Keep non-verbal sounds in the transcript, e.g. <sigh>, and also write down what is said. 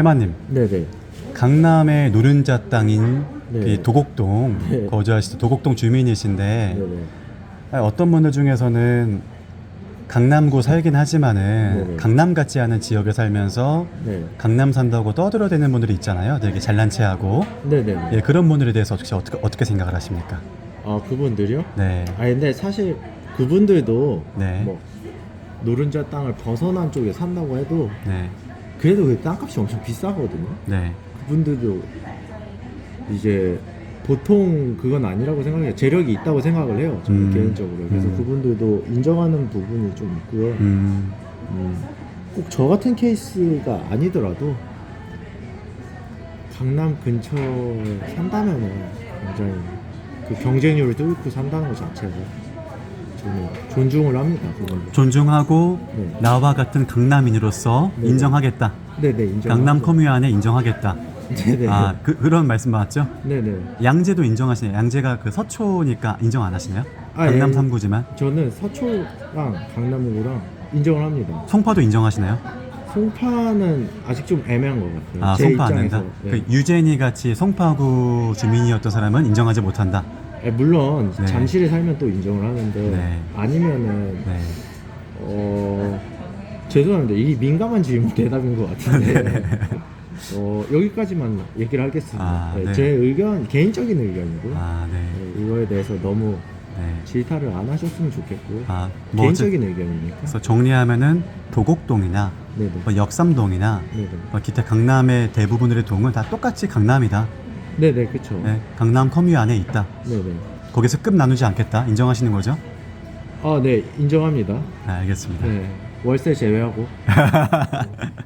회마님, 네네. 강남의 노른자 땅인 네. 이 도곡동 네. 거주하시던 도곡동 주민이신데 네네. 어떤 분들 중에서는 강남구 살긴 하지만은 네네. 강남 같지 않은 지역에 살면서 네. 강남 산다고 떠들어대는 분들이 있잖아요. 되게 잘난 체하고 네네. 예, 그런 분들에 대해서 혹시 어떻게 어떻게 생각을 하십니까? 아 그분들이요? 네, 아 근데 사실 그분들도 네. 뭐 노른자 땅을 벗어난 쪽에 산다고 해도 네, 그래도 그 땅값이 엄청 비싸거든요. 네, 그분들도 이제 보통 그건 아니라고 생각해요. 재력이 있다고 생각을 해요. 저는 음. 개인적으로. 그래서 음. 그분들도 인정하는 부분이 좀 있고요. 음, 꼭저 같은 케이스가 아니더라도 강남 근처에 산다면은 굉장히 그 경쟁률을 뚫고 산다는 것 자체가 저는 존중을 합니다. 그건. 존중하고 네. 나와 같은 강남인으로서 네. 인정하겠다. 네네 인정. 강남 커뮤 안에 인정하겠다. 네네. 아, 그, 그런 말씀 맞죠? 네네. 양재도 인정하시네요. 양재가 그 서초니까 인정 안 하시나요? 아, 강남 예. 3구지만. 저는 서초랑 강남구랑 인정을 합니다. 송파도 인정하시나요? 송파는 아직 좀 애매한 것 같아요. 아, 제 송파 안 입장에서. 된다. 네. 그 유재니 같이 송파구 주민이었던 사람은 인정하지 못한다. 예, 물론 네. 잠실에 살면 또 인정을 하는데 네. 아니면은 네. 어 죄송합니다. 이 민감한 질문 대답인 것 같은데 어 여기까지만 얘기를 하겠습니다. 아, 네, 네. 제 의견 개인적인 의견이고 아, 네. 네, 이거에 대해서 너무 네. 질타를 안 하셨으면 좋겠고 아, 뭐 개인적인 의견이니까. 그래서 정리하면은 도곡동이나 네네. 뭐 역삼동이나 네네. 뭐 기타 강남의 대부분의 동은 다 똑같이 강남이다. 네네 그쵸. 네, 강남 커뮤 안에 있다. 네네. 거기서 급 나누지 않겠다. 인정하시는 거죠? 아네 인정합니다. 아, 알겠습니다. 네 월세 제외하고. <laughs>